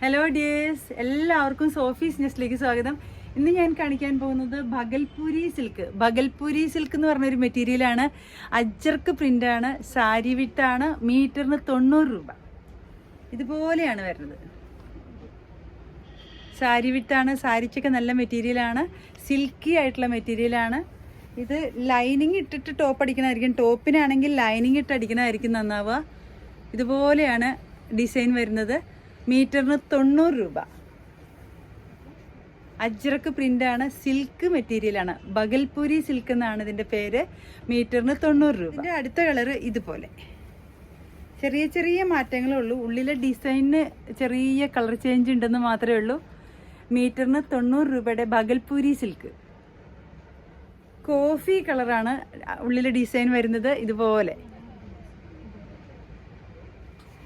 Hello dears എല്ലാവർക്കും Sophie's നെസ്റ്റിലേക്ക് സ്വാഗതം. ഇന്ന് ഞാൻ കാണിക്കാൻ പോകുന്നത് ഭഗൽപൂരി സിൽക്ക് ഭഗൽപൂരി സിൽക്ക് എന്ന് പറഞ്ഞൊരു മെറ്റീരിയലാണ് അജർക്ക് പ്രിന്റാണ് സാരി വിട്ടാണ് മീറ്ററിന് തൊണ്ണൂറ് രൂപ. ഇതുപോലെയാണ് വരുന്നത്. സാരി വിട്ടാണ് സാരിക്കൊക്കെ നല്ല മെറ്റീരിയലാണ് സിൽക്കി ആയിട്ടുള്ള മെറ്റീരിയലാണ് ഇത് ലൈനിങ് ഇട്ടിട്ട് ടോപ്പ് അടിക്കണമായിരിക്കും. ടോപ്പിനാണെങ്കിൽ ലൈനിങ് ഇട്ട് അടിക്കണമായിരിക്കും നന്നാവുക. ഇതുപോലെയാണ് ഡിസൈൻ വരുന്നത്. മീറ്ററിന് തൊണ്ണൂറ് രൂപ. അജ്രക്ക് പ്രിന്റാണ് സിൽക്ക് മെറ്റീരിയലാണ് ബഗൽപൂരി സിൽക്ക് എന്നാണ് ഇതിന്റെ പേര്. മീറ്ററിന് തൊണ്ണൂറ് രൂപ. ഇതിന്റെ അടുത്ത കളർ ഇതുപോലെ. ചെറിയ ചെറിയ മാറ്റങ്ങളേ ഉള്ളൂ. ഉള്ളിലെ ഡിസൈനിന് ചെറിയ കളർ ചേഞ്ച് ഉണ്ടെന്ന് മാത്രമേ ഉള്ളൂ. മീറ്ററിന് തൊണ്ണൂറ് രൂപയുടെ ബഗൽപൂരി സിൽക്ക് കോഫി കളറാണ് ഉള്ളിലെ ഡിസൈൻ വരുന്നത് ഇതുപോലെ.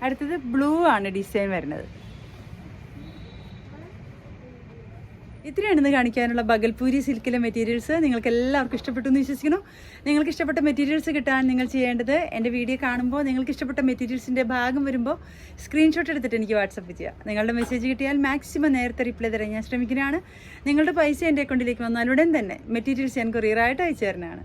അടുത്തത് ബ്ലൂ ആണ് ഡിസൈൻ വരുന്നത്. ഇത്രയാണ് ഇന്ന് കാണിക്കാനുള്ള ബഗൽപൂരി സിൽക്കിലെ മെറ്റീരിയൽസ് നിങ്ങൾക്ക് എല്ലാവർക്കും ഇഷ്ടപ്പെട്ടു എന്ന് വിശ്വസിക്കുന്നു. നിങ്ങൾക്ക് ഇഷ്ടപ്പെട്ട മെറ്റീരിയൽസ് കിട്ടാൻ നിങ്ങൾ ചെയ്യേണ്ടത് എന്റെ വീഡിയോ കാണുമ്പോൾ നിങ്ങൾക്ക് ഇഷ്ടപ്പെട്ട മെറ്റീരിയൽസിന്റെ ഭാഗം വരുമ്പോൾ സ്ക്രീൻഷോട്ട് എടുത്തിട്ട് എനിക്ക് വാട്സപ്പ് ചെയ്യുക നിങ്ങളുടെ മെസ്സേജ് കിട്ടിയാൽ മാക്സിമം നേരത്തെ റിപ്ലൈ തരാൻ ഞാൻ ശ്രമിക്കുന്നതാണ്. നിങ്ങളുടെ പൈസ എന്റെ അക്കൗണ്ടിലേക്ക് വന്നാൽ ഉടൻ തന്നെ മെറ്റീരിയൽസ് ഞാൻ കൊറിയറായിട്ട് അയച്ചു തരുന്നതാണ്.